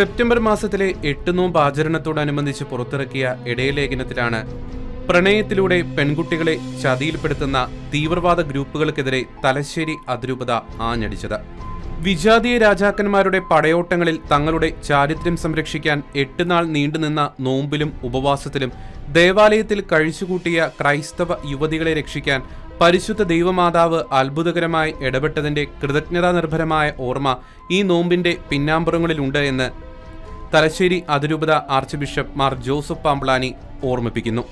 September മാസത്തിലെ എട്ട് നോമ്പ് ആചരണത്തോടനുബന്ധിച്ച് പുറത്തിറക്കിയ ഇടയലേഖനത്തിലാണ് പ്രണയത്തിലൂടെ പെൺകുട്ടികളെ ചതിയിൽപ്പെടുത്തുന്ന തീവ്രവാദ ഗ്രൂപ്പുകൾക്കെതിരെ തലശ്ശേരി അതിരൂപത ആഞ്ഞടിച്ചത്. വിജാതീയ രാജാക്കന്മാരുടെ പടയോട്ടങ്ങളിൽ തങ്ങളുടെ ചാരിത്രം സംരക്ഷിക്കാൻ എട്ട് നാൾ നീണ്ടുനിന്ന നോമ്പിലും ഉപവാസത്തിലും ദേവാലയത്തിൽ കഴിച്ചുകൂട്ടിയ ക്രൈസ്തവ യുവതികളെ രക്ഷിക്കാൻ പരിശുദ്ധ ദൈവമാതാവ് അത്ഭുതകരമായി ഇടപെട്ടതിന്റെ കൃതജ്ഞതാ നിർഭരമായ ഓർമ്മ ഈ നോമ്പിന്റെ പിന്നാമ്പുറങ്ങളിലുണ്ട് എന്ന് തലശ്ശേരി അതിരൂപത archbishop Mar Joseph Pamplany ഓർമ്മിപ്പിക്കുന്നു.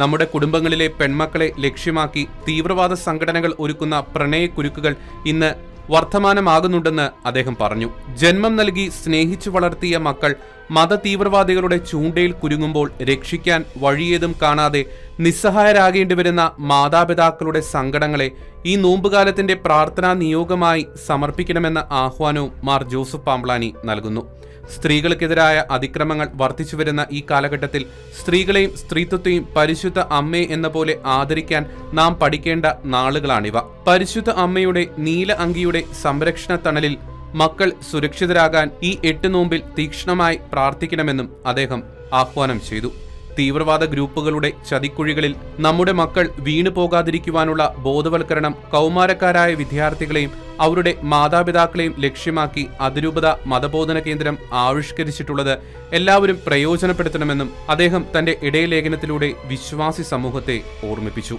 നമ്മുടെ കുടുംബങ്ങളിലെ പെൺമക്കളെ ലക്ഷ്യമാക്കി തീവ്രവാദ സംഘടനകൾ ഒരുക്കുന്ന പ്രണയക്കുരുക്കുകൾ ഇന്ന് വർത്തമാനമാകുന്നുണ്ടെന്ന് അദ്ദേഹം പറഞ്ഞു. ജന്മം നൽകി സ്നേഹിച്ചു വളർത്തിയ മക്കൾ മത തീവ്രവാദികളുടെ ചൂണ്ടയിൽ കുരുങ്ങുമ്പോൾ രക്ഷിക്കാൻ വഴിയേതും കാണാതെ നിസ്സഹായരാകേണ്ടി വരുന്ന മാതാപിതാക്കളുടെ സങ്കടങ്ങളെ ഈ നോമ്പുകാലത്തിന്റെ പ്രാർത്ഥനാ നിയോഗമായി സമർപ്പിക്കണമെന്ന ആഹ്വാനവും മാർ ജോസഫ് പാമ്പ്ലാനി നൽകുന്നു. സ്ത്രീകൾക്കെതിരായ അതിക്രമങ്ങൾ വർദ്ധിച്ചുവരുന്ന ഈ കാലഘട്ടത്തിൽ സ്ത്രീകളെയും സ്ത്രീത്വത്തെയും പരിശുദ്ധ അമ്മയെ എന്ന പോലെ ആദരിക്കാൻ നാം പഠിക്കേണ്ട നാളുകളാണിവ. പരിശുദ്ധ അമ്മയുടെ നീല അങ്കിയുടെ സംരക്ഷണ തണലിൽ മക്കൾ സുരക്ഷിതരാകാൻ ഈ എട്ട് നോമ്പിൽ തീക്ഷ്ണമായി പ്രാർത്ഥിക്കണമെന്നും അദ്ദേഹം ആഹ്വാനം ചെയ്തു. തീവ്രവാദ ഗ്രൂപ്പുകളുടെ ചതിക്കുഴികളിൽ നമ്മുടെ മക്കൾ വീണു പോകാതിരിക്കുവാനുള്ള ബോധവൽക്കരണം കൗമാരക്കാരായ വിദ്യാർത്ഥികളെയും അവരുടെ മാതാപിതാക്കളെയും ലക്ഷ്യമാക്കി അതിരൂപത മതബോധന കേന്ദ്രം ആവിഷ്കരിച്ചിട്ടുള്ളത് എല്ലാവരും പ്രയോജനപ്പെടുത്തണമെന്നും അദ്ദേഹം തന്റെ ഇടയലേഖനത്തിലൂടെ വിശ്വാസി സമൂഹത്തെ ഓർമ്മിപ്പിച്ചു.